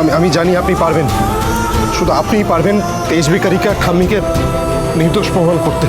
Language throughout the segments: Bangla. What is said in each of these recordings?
আমি আমি জানি আপনি পারবেন। শুধু আপনিই পারবেন তেজ বিকারিকা ঠাম্মিকে নির্দোষ প্রমাণ করতে।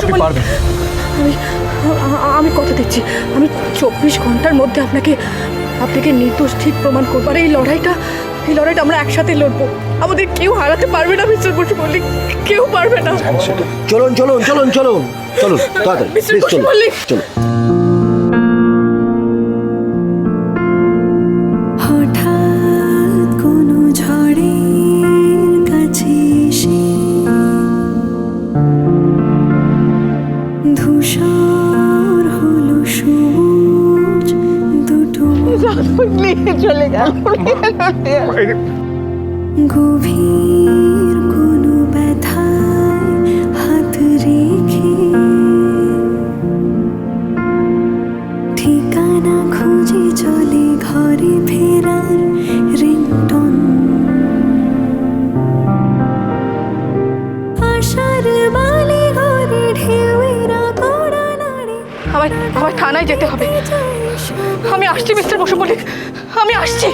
আপনি পারবেন। আমি কথা দিচ্ছি। আমি চব্বিশ ঘণ্টার মধ্যে আপনাকে আপনাকে নির্দোষ ঠিক প্রমাণ করবার এই লড়াইটা এই লড়াইটা আমরা একসাথে লড়বো। আমাদের কেউ হারাতে পারবে না মিস্টার বসু মল্লিক। কেউ পারবে না। চলুন চলুন চলুন চলুন চলুন তাড়াতাড়ি মিস্টার প্লিজ বসু চলুন মল্লিক। চলুন। ধূসর হলো সবুজ দুটো গভীর কোনো ব্যথায় হাত রেখে ঠিকানা খুঁজে চলে ঘরে ফেরার আমার আমার থানায় যেতে হবে। আমি আসছি মিস্টার বসু মল্লিক। আমি আসছি।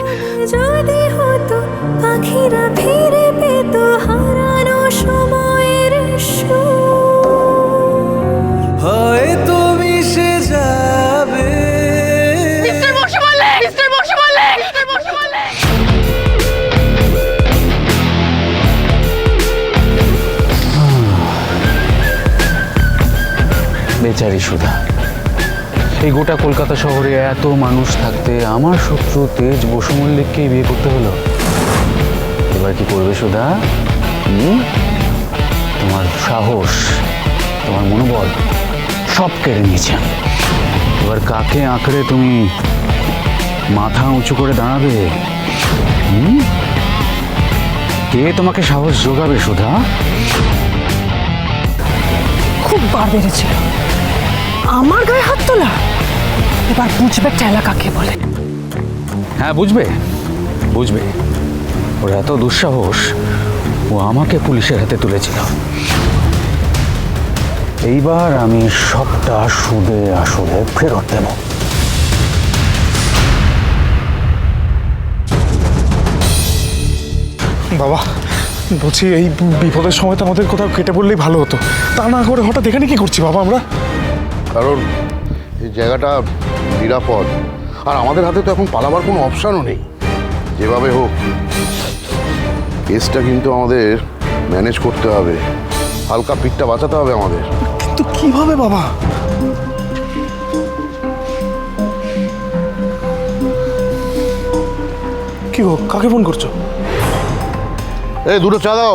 যদি হতো পাখিরা ফিরে পেত হারানো সময়ের সুর। হয়তো মিশে যাবে। Mister Basu Mallick mister Basu Mallick mister Basu Mallick. বেচারি সুধা এই গোটা কলকাতা শহরে এত মানুষ থাকতে আমার শত্রু তেজ বসু মল্লিককেই বিয়ে করতে হলো। এবার কি করবে সুধা? তোমার সাহস, তোমার মনোবল সব কেড়ে নিয়েছে। এবার কাকে আঁকড়ে তুমি মাথা উঁচু করে দাঁড়াবে? কে তোমাকে সাহস যোগাবে সুধা? খুব বার বেড়েছিল আমার গায়ে হাত তোলা। এবার বুঝবে টেলা কাকে বলে। হ্যাঁ বুঝবে। বুঝবে। ওর এত দুঃসাহস। ও আমাকে পুলিশের হাতে তুলেছিল। এইবার আমি সবটা সুদে আসলে ফেরত দেব। বাবা বলছি এই বিপদের সময় তো আমাদের কোথাও কেটে পড়লেই ভালো হতো। তা না করে হঠাৎ এখানে কি করছি বাবা আমরা? কারণ এই জায়গাটা নিরাপদ। আর আমাদের হাতে তো এখন পালাবার কোনো অপশানও নেই। যেভাবে হোক কেসটা কিন্তু আমাদের ম্যানেজ করতে হবে। হালকা পিঠটা বাঁচাতে হবে আমাদের। কিন্তু কীভাবে বাবা? কি গো কাকে ফোন করছ? এই দুটো চা দাও।